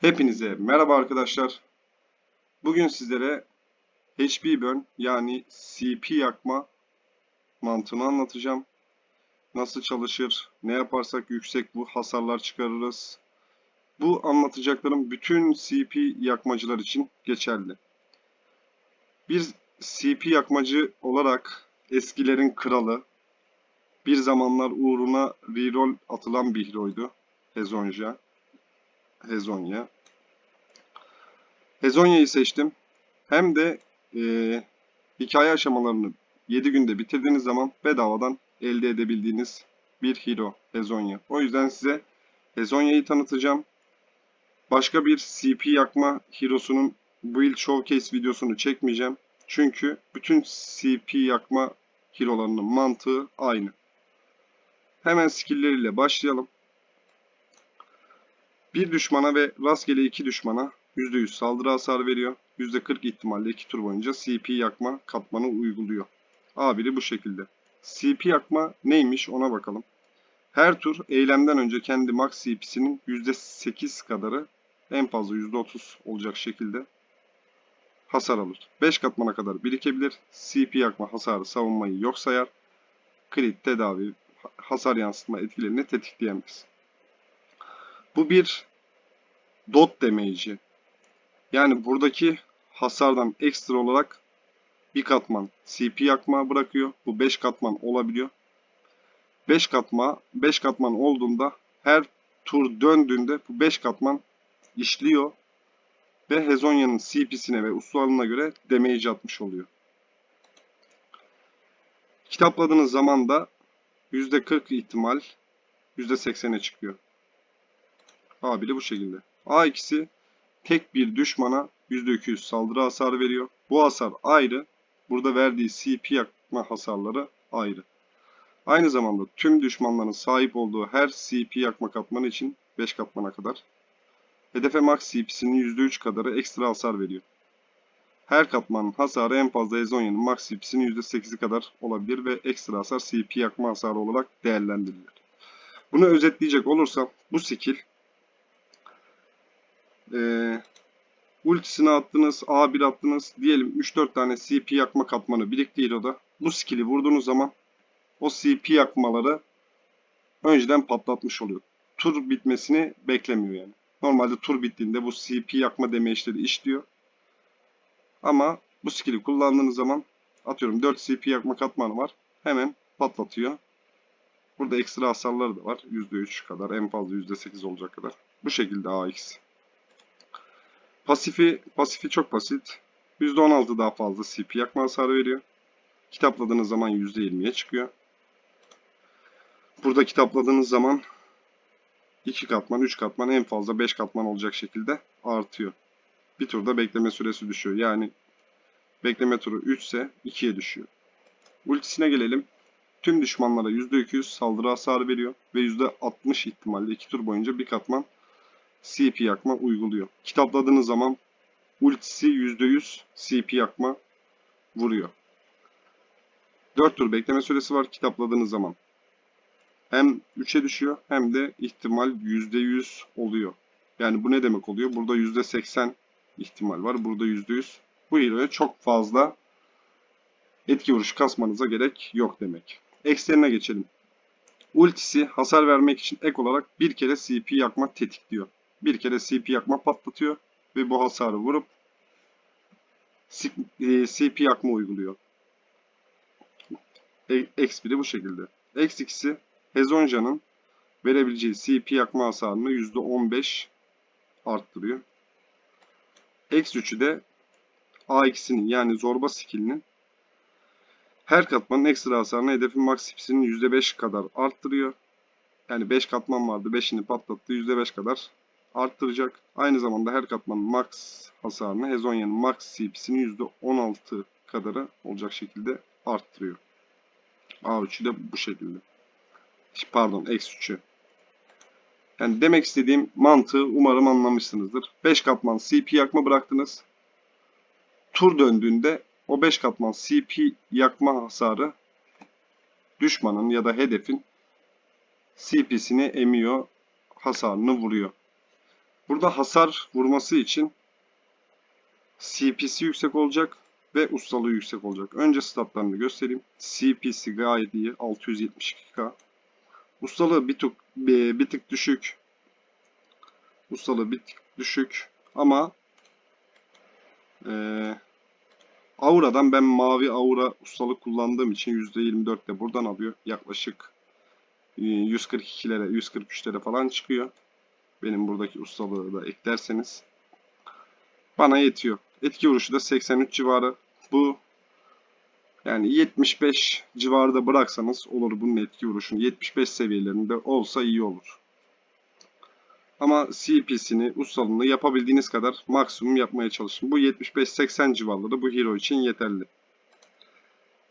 Hepinize merhaba arkadaşlar. Bugün sizlere HP burn yani CP yakma mantığını anlatacağım. Nasıl çalışır, ne yaparsak yüksek bu hasarlar çıkarırız. Bu anlatacaklarım bütün CP yakmacılar için geçerli. Bir CP yakmacı olarak eskilerin kralı, bir zamanlar uğruna reroll atılan bir hero'ydu Hezonja. Hezonya. Hezonya'yı seçtim. Hem de e, hikaye aşamalarını 7 günde bitirdiğiniz zaman bedavadan elde edebildiğiniz bir hero Hezonya. O yüzden size Hezonya'yı tanıtacağım. Başka bir CP yakma hero'sunun build showcase videosunu çekmeyeceğim. Çünkü bütün CP yakma hero'larının mantığı aynı. Hemen skill'leriyle başlayalım. Bir düşmana ve rastgele iki düşmana %100 saldırı hasarı veriyor. %40 ihtimalle 2 tur boyunca CP yakma katmanı uyguluyor. A1'i bu şekilde. CP yakma neymiş ona bakalım. Her tur eylemden önce kendi max CP'sinin %8 kadarı en fazla %30 olacak şekilde hasar alır. 5 katmana kadar birikebilir. CP yakma hasarı savunmayı yok sayar. Crit, tedavi, hasar yansıtma etkilerini tetikleyemez. Bu bir dot damage'i. Yani buradaki hasardan ekstra olarak bir katman CP yakma bırakıyor. Bu 5 katman olabiliyor. 5 katma 5 katman olduğunda her tur döndüğünde bu 5 katman işliyor ve Hezonya'nın CP'sine ve ustalığına göre damage atmış oluyor. Kitapladığınız zaman da %40 ihtimal %80'e çıkıyor. A1'i bu şekilde. A2'si tek bir düşmana %200 saldırı hasarı veriyor. Bu hasar ayrı. Burada verdiği CP yakma hasarları ayrı. Aynı zamanda tüm düşmanların sahip olduğu her CP yakma katmanı için 5 katmana kadar. Hedefe max CP'sinin %3 kadarı ekstra hasar veriyor. Her katmanın hasarı en fazla Ezonya'nın max CP'sinin %8'i kadar olabilir ve ekstra hasar CP yakma hasarı olarak değerlendirilir. Bunu özetleyecek olursam bu skill ee, ultisini attınız, A1 attınız. Diyelim 3-4 tane CP yakma katmanı birikti Hero'da. Bu skill'i vurduğunuz zaman o CP yakmaları önceden patlatmış oluyor. Tur bitmesini beklemiyor yani. Normalde tur bittiğinde bu CP yakma damage'leri işliyor. Ama bu skill'i kullandığınız zaman atıyorum 4 CP yakma katmanı var. Hemen patlatıyor. Burada ekstra hasarları da var. %3 kadar en fazla %8 olacak kadar. Bu şekilde AX. Pasifi, pasifi çok basit. %16 daha fazla CP yakma hasarı veriyor. Kitapladığınız zaman %20'ye çıkıyor. Burada kitapladığınız zaman 2 katman, 3 katman, en fazla 5 katman olacak şekilde artıyor. Bir turda bekleme süresi düşüyor. Yani bekleme turu 3 ise 2'ye düşüyor. Ultisine gelelim. Tüm düşmanlara %200 saldırı hasarı veriyor ve %60 ihtimalle 2 tur boyunca bir katman CP yakma uyguluyor. Kitapladığınız zaman ultisi %100 CP yakma vuruyor. 4 tur bekleme süresi var kitapladığınız zaman. Hem 3'e düşüyor hem de ihtimal %100 oluyor. Yani bu ne demek oluyor? Burada %80 ihtimal var. Burada %100. Bu hero'ya çok fazla etki vuruş kasmanıza gerek yok demek. Eksilerine geçelim. Ultisi hasar vermek için ek olarak bir kere CP yakma tetikliyor bir kere CP yakma patlatıyor ve bu hasarı vurup CP e, yakma uyguluyor. X1'i bu şekilde. X2'si Hezonja'nın verebileceği CP yakma hasarını %15 arttırıyor. X3'ü de A2'sinin yani zorba skillinin her katmanın ekstra hasarını hedefin max CP'sinin %5 kadar arttırıyor. Yani 5 katman vardı. 5'ini patlattı. %5 kadar arttıracak. Aynı zamanda her katmanın max hasarını Hezonya'nın max CP'sinin %16 kadarı olacak şekilde arttırıyor. A3'ü de bu şekilde. Pardon X3'ü. Yani demek istediğim mantığı umarım anlamışsınızdır. 5 katman CP yakma bıraktınız. Tur döndüğünde o 5 katman CP yakma hasarı düşmanın ya da hedefin CP'sini emiyor, hasarını vuruyor. Burada hasar vurması için CP'si yüksek olacak ve ustalığı yüksek olacak. Önce statlarını göstereyim. CP'si gayet iyi. 672k. Ustalığı bir tık, bir, bir tık düşük. Ustalığı bir tık düşük. Ama eee Aura'dan ben mavi Aura ustalık kullandığım için %24 de buradan alıyor. Yaklaşık e, 142'lere, 143'lere falan çıkıyor. Benim buradaki ustalığı da eklerseniz. Bana yetiyor. Etki vuruşu da 83 civarı. Bu yani 75 civarında bıraksanız olur bunun etki vuruşunu. 75 seviyelerinde olsa iyi olur. Ama CP'sini, ustalığını yapabildiğiniz kadar maksimum yapmaya çalışın. Bu 75-80 civarları bu hero için yeterli.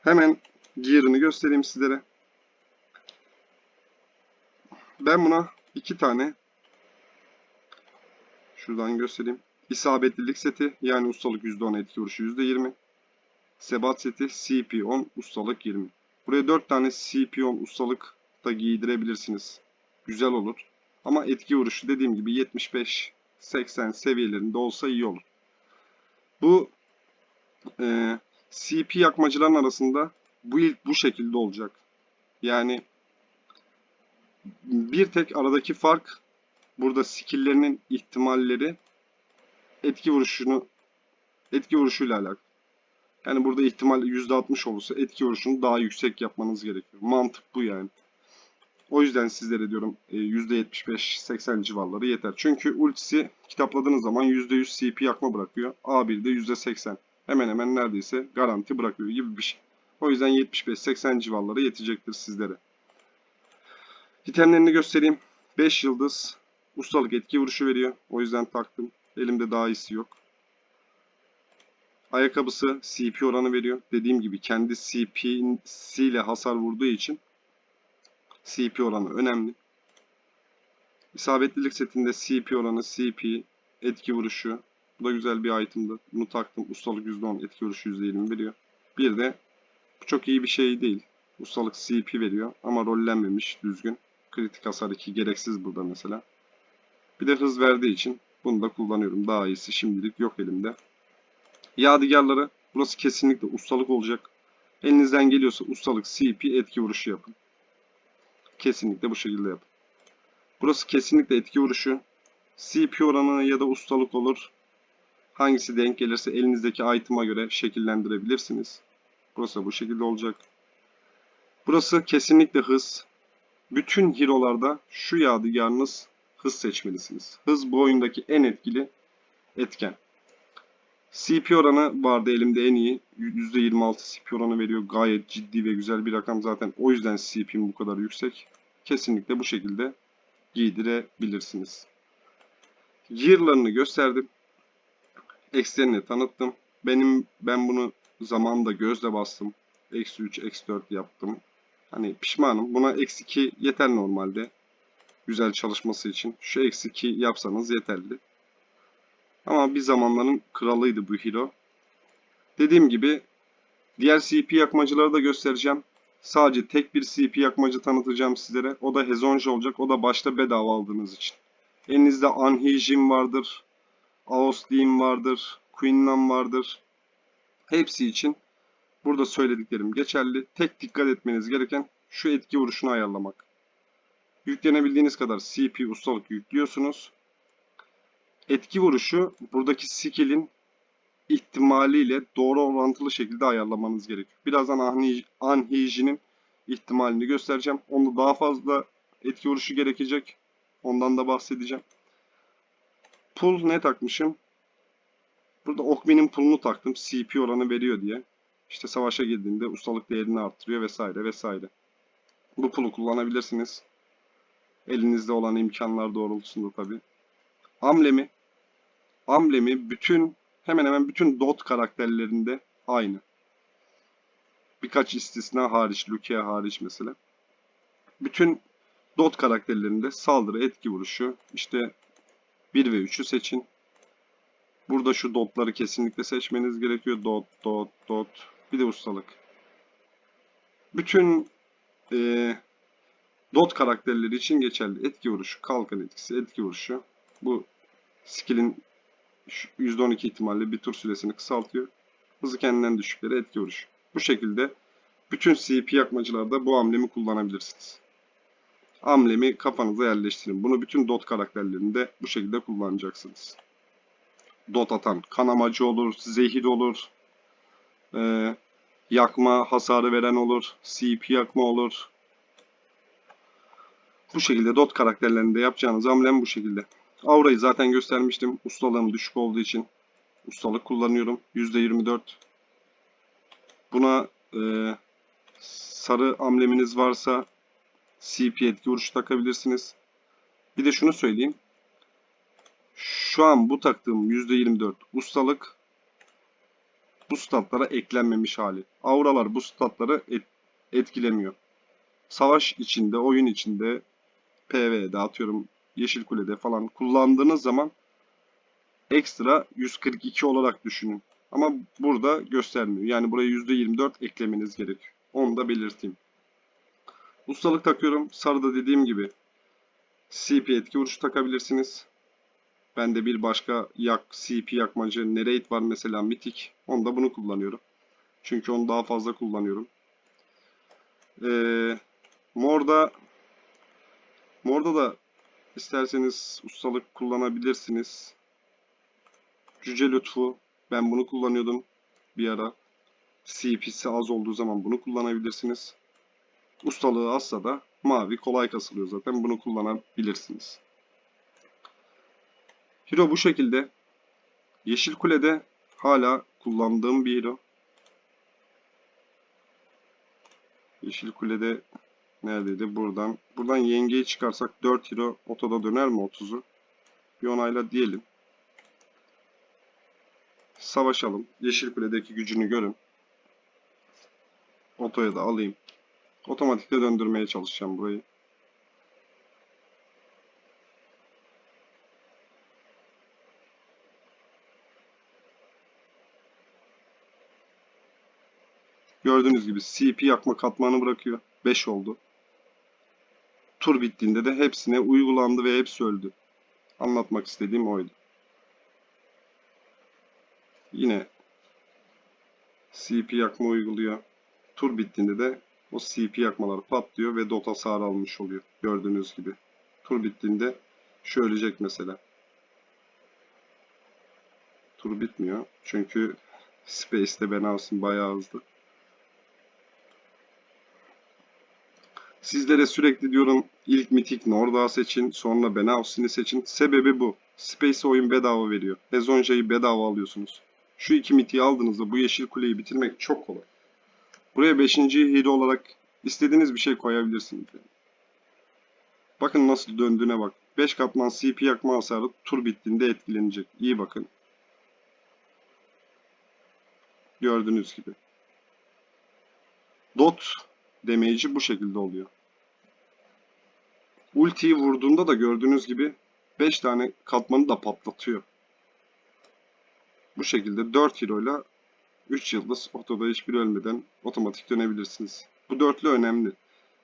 Hemen gear'ını göstereyim sizlere. Ben buna iki tane şuradan göstereyim. İsabetlilik seti yani ustalık %10 etki vuruşu %20. Sebat seti CP10 ustalık 20. Buraya 4 tane CP10 ustalık da giydirebilirsiniz. Güzel olur. Ama etki vuruşu dediğim gibi 75-80 seviyelerinde olsa iyi olur. Bu e, CP yakmacıların arasında bu ilk bu şekilde olacak. Yani bir tek aradaki fark burada skill'lerinin ihtimalleri etki vuruşunu etki vuruşuyla alakalı. Yani burada ihtimal %60 olursa etki vuruşunu daha yüksek yapmanız gerekiyor. Mantık bu yani. O yüzden sizlere diyorum e, %75-80 civarları yeter. Çünkü ultisi kitapladığınız zaman %100 CP yakma bırakıyor. A1'de %80. Hemen hemen neredeyse garanti bırakıyor gibi bir şey. O yüzden 75-80 civarları yetecektir sizlere. İtemlerini göstereyim. 5 yıldız ustalık etki vuruşu veriyor. O yüzden taktım. Elimde daha iyisi yok. Ayakkabısı CP oranı veriyor. Dediğim gibi kendi CP'siyle hasar vurduğu için CP oranı önemli. İsabetlilik setinde CP oranı, CP, etki vuruşu. Bu da güzel bir item'dı. Bunu taktım. Ustalık %10, etki vuruşu %20 veriyor. Bir de bu çok iyi bir şey değil. Ustalık CP veriyor ama rollenmemiş düzgün. Kritik hasar 2 gereksiz burada mesela. Bir de hız verdiği için bunu da kullanıyorum. Daha iyisi şimdilik yok elimde. Yadigarları burası kesinlikle ustalık olacak. Elinizden geliyorsa ustalık CP etki vuruşu yapın. Kesinlikle bu şekilde yapın. Burası kesinlikle etki vuruşu. CP oranı ya da ustalık olur. Hangisi denk gelirse elinizdeki item'a göre şekillendirebilirsiniz. Burası bu şekilde olacak. Burası kesinlikle hız. Bütün hero'larda şu yadigarınız hız seçmelisiniz. Hız bu oyundaki en etkili etken. CP oranı vardı elimde en iyi. %26 CP oranı veriyor. Gayet ciddi ve güzel bir rakam. Zaten o yüzden CP'm bu kadar yüksek. Kesinlikle bu şekilde giydirebilirsiniz. Gear'larını gösterdim. Eksilerini tanıttım. Benim ben bunu zamanında gözle bastım. Eksi 3, eksi 4 yaptım. Hani pişmanım. Buna eksi 2 yeter normalde. Güzel çalışması için. Şu eksi 2 yapsanız yeterli. Ama bir zamanların kralıydı bu hero. Dediğim gibi diğer CP yakmacıları da göstereceğim. Sadece tek bir CP yakmacı tanıtacağım sizlere. O da Hezonja olacak. O da başta bedava aldığınız için. Elinizde Anhijim vardır. Aoslim vardır. Quinlan vardır. Hepsi için burada söylediklerim geçerli. Tek dikkat etmeniz gereken şu etki vuruşunu ayarlamak. Yüklenebildiğiniz kadar CP ustalık yüklüyorsunuz etki vuruşu buradaki skill'in ihtimaliyle doğru orantılı şekilde ayarlamanız gerekiyor. Birazdan Anhijin'in ihtimalini göstereceğim. Onda daha fazla etki vuruşu gerekecek. Ondan da bahsedeceğim. Pull ne takmışım? Burada Okmi'nin pull'unu taktım. CP oranı veriyor diye. İşte savaşa girdiğinde ustalık değerini arttırıyor vesaire vesaire. Bu pull'u kullanabilirsiniz. Elinizde olan imkanlar doğrultusunda tabi. Amlemi amblemi bütün hemen hemen bütün dot karakterlerinde aynı. Birkaç istisna hariç, Lukia hariç mesela. Bütün dot karakterlerinde saldırı, etki vuruşu, işte 1 ve 3'ü seçin. Burada şu dotları kesinlikle seçmeniz gerekiyor. Dot, dot, dot. Bir de ustalık. Bütün e, dot karakterleri için geçerli. Etki vuruşu, kalkan etkisi, etki vuruşu. Bu skill'in şu %12 ihtimalle bir tur süresini kısaltıyor. Hızı kendinden düşükleri etki vuruş. Bu şekilde bütün CP yakmacılarda bu amblemi kullanabilirsiniz. Amblemi kafanıza yerleştirin. Bunu bütün dot karakterlerinde bu şekilde kullanacaksınız. Dot atan kanamacı olur, zehir olur, ee, yakma hasarı veren olur, CP yakma olur. Bu şekilde dot karakterlerinde yapacağınız amblem bu şekilde. Aura'yı zaten göstermiştim. Ustalığım düşük olduğu için ustalık kullanıyorum. %24. Buna e, sarı ambleminiz varsa CP etki vuruşu takabilirsiniz. Bir de şunu söyleyeyim. Şu an bu taktığım %24 ustalık bu statlara eklenmemiş hali. Auralar bu statları et, etkilemiyor. Savaş içinde, oyun içinde, PvE'de atıyorum Yeşil Kule'de falan kullandığınız zaman ekstra 142 olarak düşünün. Ama burada göstermiyor. Yani buraya %24 eklemeniz gerek. Onu da belirteyim. Ustalık takıyorum. Sarıda dediğim gibi CP etki vuruşu takabilirsiniz. Ben de bir başka yak, CP yakmacı Nerate var mesela mitik. Onda bunu kullanıyorum. Çünkü onu daha fazla kullanıyorum. Ee, morda Morda da isterseniz ustalık kullanabilirsiniz. Cüce lütfu. Ben bunu kullanıyordum bir ara. CP'si az olduğu zaman bunu kullanabilirsiniz. Ustalığı azsa da mavi kolay kasılıyor zaten. Bunu kullanabilirsiniz. Hero bu şekilde. Yeşil Kule'de hala kullandığım bir hero. Yeşil Kule'de neredeydi? Buradan. Buradan yengeyi çıkarsak 4 hero otoda döner mi 30'u? Bir onayla diyelim. Savaşalım. Yeşil Kule'deki gücünü görün. Otoya da alayım. Otomatikte döndürmeye çalışacağım burayı. Gördüğünüz gibi CP yakma katmanı bırakıyor. 5 oldu. Tur bittiğinde de hepsine uygulandı ve hepsi öldü. Anlatmak istediğim oydu. Yine CP yakma uyguluyor. Tur bittiğinde de o CP yakmaları patlıyor ve dot hasar almış oluyor. Gördüğünüz gibi. Tur bittiğinde şu ölecek mesela. Tur bitmiyor. Çünkü Space'de ben alsın bayağı hızlı. Sizlere sürekli diyorum ilk mitik Nordağ seçin, sonra Benavsin'i seçin. Sebebi bu. Space oyun bedava veriyor. Hezonja'yı bedava alıyorsunuz. Şu iki mitiği aldığınızda bu yeşil kuleyi bitirmek çok kolay. Buraya 5. hero olarak istediğiniz bir şey koyabilirsiniz. Bakın nasıl döndüğüne bak. 5 katman CP yakma hasarı tur bittiğinde etkilenecek. İyi bakın. Gördüğünüz gibi. Dot damage'i bu şekilde oluyor. Ultiyi vurduğunda da gördüğünüz gibi 5 tane katmanı da patlatıyor. Bu şekilde 4 hero ile 3 yıldız otoda hiçbir ölmeden otomatik dönebilirsiniz. Bu dörtlü önemli.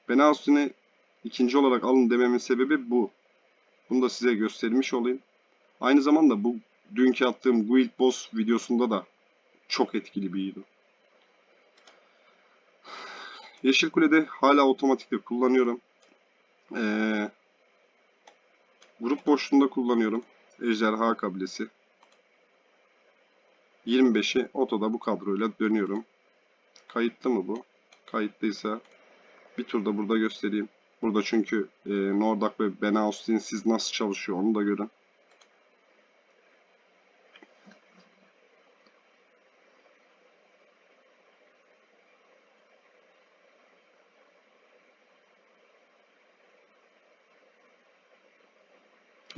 Ben Austin'i ikinci olarak alın dememin sebebi bu. Bunu da size göstermiş olayım. Aynı zamanda bu dünkü attığım Guild Boss videosunda da çok etkili bir hero. Yeşil Kule'de hala otomatikte kullanıyorum. Ee, grup boşluğunda kullanıyorum. Ejderha kabilesi. 25'i otoda bu kadroyla dönüyorum. Kayıtlı mı bu? Kayıtlıysa bir turda burada göstereyim. Burada çünkü e, Nordak ve Ben Austin siz nasıl çalışıyor onu da görün.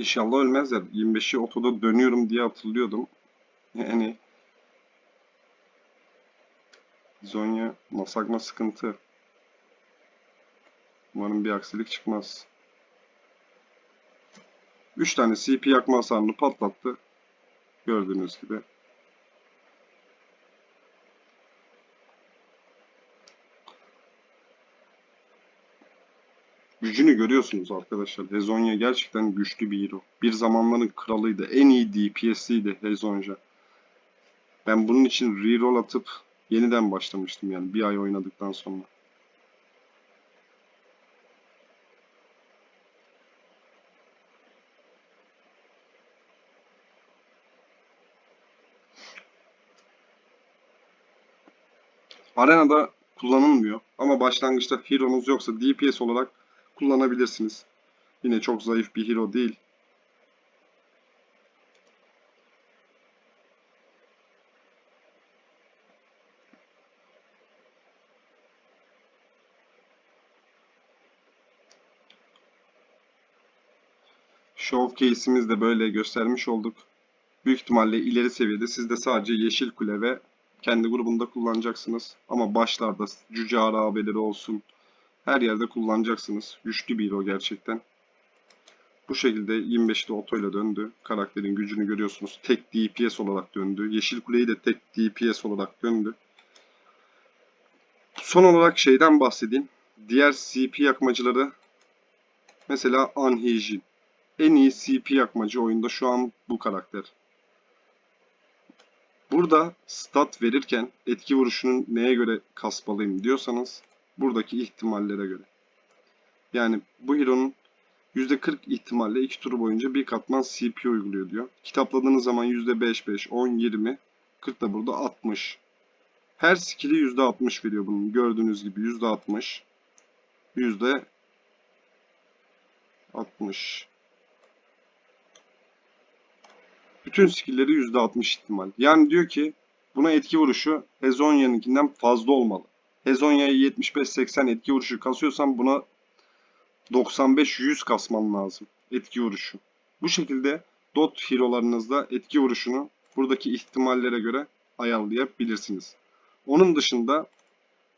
İnşallah ölmezler. 25'i otoda dönüyorum diye hatırlıyordum. Yani Zonya Masagma sıkıntı. Umarım bir aksilik çıkmaz. 3 tane CP yakma hasarını patlattı. Gördüğünüz gibi. Gücünü görüyorsunuz arkadaşlar. Hezonya gerçekten güçlü bir hero. Bir zamanların kralıydı. En iyi DPS'iydi Hezonja. Ben bunun için reroll atıp yeniden başlamıştım yani bir ay oynadıktan sonra. Arenada kullanılmıyor ama başlangıçta hero'nuz yoksa DPS olarak kullanabilirsiniz. Yine çok zayıf bir hero değil. Showcase'imiz de böyle göstermiş olduk. Büyük ihtimalle ileri seviyede siz de sadece Yeşil Kule ve kendi grubunda kullanacaksınız. Ama başlarda cüce harabeleri olsun her yerde kullanacaksınız. Güçlü bir hero gerçekten. Bu şekilde 25'te otoyla döndü. Karakterin gücünü görüyorsunuz. Tek DPS olarak döndü. Yeşil Kule'yi de tek DPS olarak döndü. Son olarak şeyden bahsedeyim. Diğer CP yakmacıları mesela Anhijin. En iyi CP yakmacı oyunda şu an bu karakter. Burada stat verirken etki vuruşunun neye göre kasmalıyım diyorsanız buradaki ihtimallere göre. Yani bu hero'nun %40 ihtimalle 2 tur boyunca bir katman CP uyguluyor diyor. Kitapladığınız zaman %5, 5, 10, 20, 40 da burada 60. Her skill'i %60 veriyor bunun. Gördüğünüz gibi %60, %60. Bütün skill'leri %60 ihtimal. Yani diyor ki buna etki vuruşu Hezonya'nınkinden fazla olmalı. Hezonya'ya 75-80 etki vuruşu kasıyorsan buna 95-100 kasman lazım etki vuruşu. Bu şekilde dot hero'larınızda etki vuruşunu buradaki ihtimallere göre ayarlayabilirsiniz. Onun dışında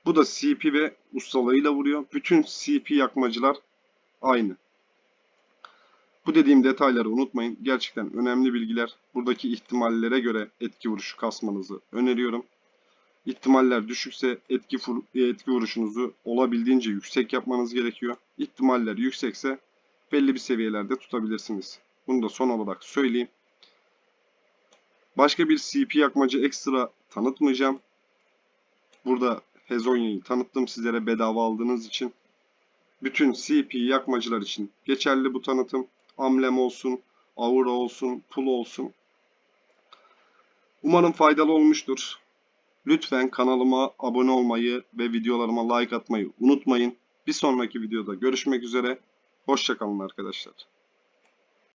bu da CP ve ustalığıyla vuruyor. Bütün CP yakmacılar aynı. Bu dediğim detayları unutmayın. Gerçekten önemli bilgiler. Buradaki ihtimallere göre etki vuruşu kasmanızı öneriyorum. İhtimaller düşükse etki, etki vuruşunuzu olabildiğince yüksek yapmanız gerekiyor. İhtimaller yüksekse belli bir seviyelerde tutabilirsiniz. Bunu da son olarak söyleyeyim. Başka bir CP yakmacı ekstra tanıtmayacağım. Burada Hezonya'yı tanıttım sizlere bedava aldığınız için. Bütün CP yakmacılar için geçerli bu tanıtım. Amlem olsun, Aura olsun, Pul olsun. Umarım faydalı olmuştur. Lütfen kanalıma abone olmayı ve videolarıma like atmayı unutmayın. Bir sonraki videoda görüşmek üzere. Hoşçakalın arkadaşlar.